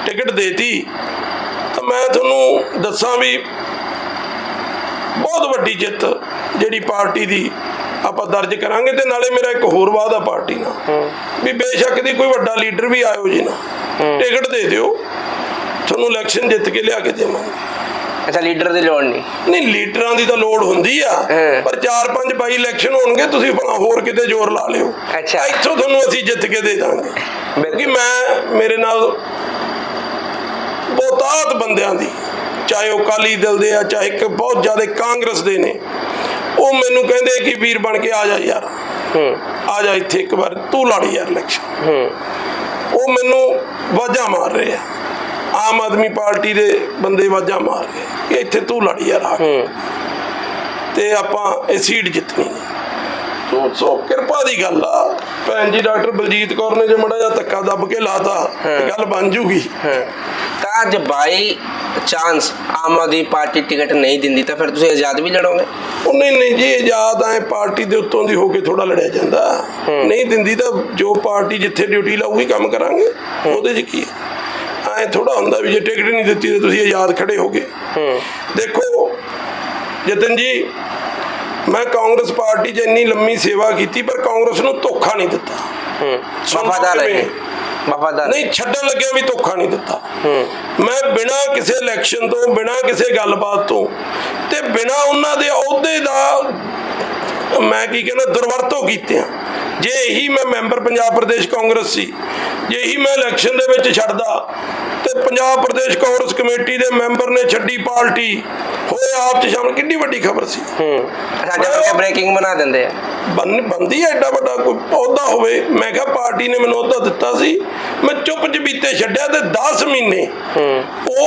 A: ਟਿਕਟ ਦੇਤੀ ਤਾਂ ਮੈਂ ਤੁਹਾਨੂੰ ਦੱਸਾਂ ਵੀ ਬਹੁਤ ਵੱਡੀ ਜਿੱਤ ਜਿਹੜੀ ਪਾਰਟੀ ਦੀ ਆਪਾਂ ਦਰਜ ਕਰਾਂਗੇ ਤੇ ਨਾਲੇ ਮੇਰਾ ਇੱਕ ਹੋਰ ਵਾਅਦਾ ਪਾਰਟੀ ਨਾਲ। ਵੀ ਬੇਸ਼ੱਕ ਦੀ ਕੋਈ ਵੱਡਾ ਲੀਡਰ ਵੀ ਆਇਓ ਜੀ ਨਾ ਟਿਕਟ ਦੇ ਦਿਓ। ਤੁਹਾਨੂੰ ਇਲੈਕਸ਼ਨ ਜਿੱਤ ਕੇ ਲਿਆ ਕੇ ਦੇਵਾਂਗੇ।
B: ਅੱਛਾ ਲੀਡਰ ਦੀ ਲੋੜ ਨਹੀਂ।
A: ਨਹੀਂ ਲੀਡਰਾਂ ਦੀ ਤਾਂ ਲੋੜ ਹੁੰਦੀ ਆ।
B: ਹਾਂ।
A: ਪਰ 4-5 ਬਾਈ ਇਲੈਕਸ਼ਨ ਹੋਣਗੇ ਤੁਸੀਂ ਭਲਾ ਹੋਰ ਕਿਤੇ ਜ਼ੋਰ ਲਾ ਲਿਓ।
B: ਅੱਛਾ।
A: ਇੱਥੋਂ ਤੁਹਾਨੂੰ ਅਸੀਂ ਜਿੱਤ ਕੇ ਦੇ ਦਾਂਗੇ। ਕਿਉਂਕਿ ਮੈਂ ਮੇਰੇ ਨਾਲ ਬਹੁਤਾਤ ਬੰਦਿਆਂ ਦੀ ਚਾਹੇ ਉਹ ਕਾਲੀ ਦਲ ਦੇ ਆ ਚਾਹੇ ਇੱਕ ਬਹੁਤ ਜ਼ਿਆਦਾ ਕਾਂਗਰਸ ਦੇ ਨੇ ਉਹ ਮੈਨੂੰ ਕਹਿੰਦੇ ਕਿ ਵੀਰ ਬਣ ਕੇ ਆ ਜਾ ਯਾਰ।
B: ਹੂੰ।
A: ਆ ਜਾ ਇੱਥੇ ਇੱਕ ਵਾਰ ਤੂੰ ਲੜ ਯਾਰ ਇਲੈਕਸ਼ਨ
B: ਹੂੰ।
A: ਉਹ ਮੈਨੂੰ ਵਾਜਾਂ ਮਾਰ ਰਹੇ ਆ। ਆਮ ਆਦਮੀ ਪਾਰਟੀ ਦੇ ਬੰਦੇ ਵਾਜਾਂ ਮਾਰ ਕਿ ਇੱਥੇ ਤੂੰ ਲੜ ਯਾਰ ਆ ਕੇ।
B: ਹੂੰ।
A: ਤੇ ਆਪਾਂ ਇਹ ਸੀਟ ਜਿੱਤਣੀ ਹੈ ਸੋ ਸੋ ਕਿਰਪਾ ਦੀ ਗੱਲ ਆ। ਭੈਣ ਜੀ ਡਾਕਟਰ ਬਲਜੀਤ ਕੌਰ ਨੇ ਜੇ ਮੜਾ ਜਿਹਾ ਧੱਕਾ ਦੱਬ ਕੇ ਲਾਤਾ ਤੇ ਗੱਲ ਬਣ ਜੂਗੀ।
B: ਹਾਂ। ਤਾਂ ਅੱਜ ਬਾਈ chance Aam Aadmi party ticket ਨਹੀਂ ਦਿੰਦੀ ਤਾਂ ਫਿਰ ਤੁਸੀਂ ਆਜ਼ਾਦ ਵੀ ਲੜੋਗੇ?
A: ਉਹ ਨਹੀਂ ਨਹੀਂ ਜੀ ਆਜ਼ਾਦ ਐ ਪਾਰਟੀ ਦੇ ਉੱਤੋਂ ਦੀ ਹੋ ਕੇ ਥੋੜਾ ਲੜਿਆ ਜਾਂਦਾ। ਨਹੀਂ ਦਿੰਦੀ ਤਾਂ ਜੋ ਪਾਰਟੀ ਜਿੱਥੇ ਡਿਊਟੀ ਲਾਊਗੀ ਕੰਮ ਕਰਾਂਗੇ। ਉਹਦੇ 'ਚ ਕੀ ਐ ਥੋੜਾ ਹੁੰਦਾ ਵੀ ਜੇ ਟਿਕਟ ਨਹੀਂ ਦਿੱਤੀ ਤਾਂ ਤੁਸੀਂ ਆਜ਼ਾਦ ਖੜੇ ਹੋਗੇ।
B: ਹੂੰ।
A: ਦੇਖੋ ਜਤਨ ਜੀ ਮੈਂ ਕਾਂਗਰਸ ਪਾਰਟੀ 'ਚ ਇੰਨੀ ਲੰਮੀ ਸੇਵਾ ਕੀਤੀ ਪਰ ਕਾਂਗਰਸ ਨੂੰ ਧੋਖਾ ਨਹੀਂ ਦਿੱਤਾ।
B: ਹੂੰ। ਵਫਾਦਾਰ? ਰਹੇ ਵਫਾਦਾਰ।
A: ਨਹੀਂ ਛੱਡਣ ਲੱਗਿਆ ਵੀ ਧੋਖਾ ਨਹੀਂ ਦਿੱਤਾ।
B: ਹੂੰ।
A: ਮੈਂ ਬਿਨਾਂ ਕਿਸੇ ਇਲੈਕਸ਼ਨ ਤੋਂ ਬਿਨਾਂ ਕਿਸੇ ਗੱਲਬਾਤ ਤੋਂ ਤੇ ਬਿਨਾਂ ਉਹਨਾਂ ਦੇ ਅਹੁਦੇ ਦਾ ਮੈਂ ਕੀ ਕਹਿੰਦਾ ਦੁਰਵਰਤੋਂ ਕੀਤਿਆਂ। ਜੇ ਇਹੀ ਮੈਂ ਮੈਂਬਰ ਪੰਜਾਬ ਪ੍ਰਦੇਸ਼ ਕਾਂਗਰਸ ਸੀ, ਜੇ ਇਹੀ ਮੈਂ ਇਲੈਕਸ਼ਨ ਦੇ ਵਿੱਚ ਛੱਡਦਾ ਤੇ ਪੰਜਾਬ ਪ੍ਰਦੇਸ਼ ਕਾਂਗਰਸ ਕਮੇਟੀ ਦੇ ਮੈਂਬਰ ਨੇ ਛੱਡੀ ਪਾਰਟੀ। ਹੋਏ ਆਪ ਚ ਸ਼ਾਮਲ ਕਿੰਨੀ ਵੱਡੀ ਖਬਰ ਸੀ।
B: ਹੂੰ। ਸਾਡੇ ਵਰਗੇ ਬ੍ਰੇਕਿੰਗ ਬਣਾ ਦਿੰਦੇ ਆ।
A: ਬੰਦੀ ਐਡਾ ਵੱਡਾ ਕੋਈ ਅਹੁਦਾ ਹੋਵੇ। ਮੈਂ ਕਿਹਾ ਪਾਰਟੀ ਨੇ ਮੈਨੂੰ ਅਹੁਦਾ ਦਿੱਤਾ ਸੀ। ਮੈਂ ਚੁੱਪ ਚਬੀਤੇ ਛੱਡਿਆ ਤੇ 10 ਮਹੀਨੇ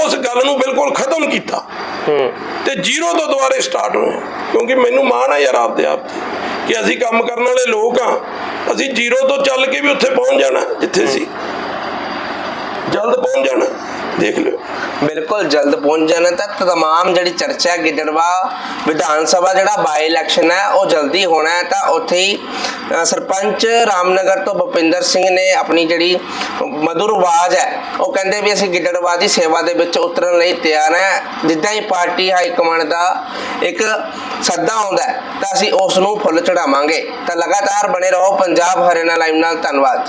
A: ਉਸ ਗੱਲ ਨੂੰ ਬਿਲਕੁਲ ਖਤਮ ਕੀਤਾ।
B: ਹੂੰ।
A: ਤੇ ਜ਼ੀਰੋ ਤੋਂ ਦੁਬਾਰੇ ਸਟਾਰਟ ਹੋਏ। ਕਿਉਂਕਿ ਮੈਨੂੰ ਮਾਣ ਆ ਯਾਰ ਆਪਦੇ ਆਪ ਤੇ ਕਿ ਅਸੀਂ ਕੰਮ ਕਰਨ ਵਾਲੇ ਲੋਕ ਆ। ਅਸੀਂ ਜ਼ੀਰੋ ਤੋਂ ਚੱਲ ਕੇ ਵੀ ਉੱਥੇ ਪਹੁੰਚ ਜਾਣਾ ਜਿੱਥੇ ਸੀ। ਜਲਦ ਪਹੁੰਚ ਜਾਣਾ। ਦੇਖ ਲਿਓ।
B: ਬਿਲਕੁਲ ਜਲਦ ਪਹੁੰਚ ਜਾਣਾ ਤਾਂ ਤਮਾਮ ਜਿਹੜੀ ਚਰਚਾ ਹੈ ਗਿੱਦੜਵਾ ਵਿਧਾਨ ਸਭਾ ਜਿਹੜਾ ਬਾਈ ਇਲੈਕਸ਼ਨ ਹੈ ਉਹ ਜਲਦੀ ਹੋਣਾ ਹੈ। ਤਾਂ ਉੱਥੇ ਹੀ ਅ, ਸਰਪੰਚ ਰਾਮਨਗਰ ਤੋਂ ਭੁਪਿੰਦਰ ਸਿੰਘ ਨੇ ਆਪਣੀ ਜਿਹੜੀ ਮధుਰ ਆਵਾਜ਼ ਹੈ ਉਹ ਕਹਿੰਦੇ ਵੀ ਅਸੀਂ ਗਿੱਦੜਵਾ ਦੀ ਸੇਵਾ ਦੇ ਵਿੱਚ ਉਤਰਨ ਲਈ ਤਿਆਰ ਹੈ। ਜਿੱਦਾਂ ਹੀ ਪਾਰਟੀ ਹਾਈ ਕਮਾਂਡ ਦਾ ਇੱਕ ਸੱਦਾ ਆਉਂਦਾ ਹੈ ਤਾਂ ਅਸੀਂ ਉਸ ਨੂੰ ਫੁੱਲ ਚੜਾਵਾਂਗੇ ਤਾਂ ਲਗਾਤਾਰ ਬਣੇ ਰਹੋ। ਪੰਜਾਬ ਹਰਿਆਣਾ ਲਾਈਵ ਨਾਲ ਧੰਨਵਾਦ।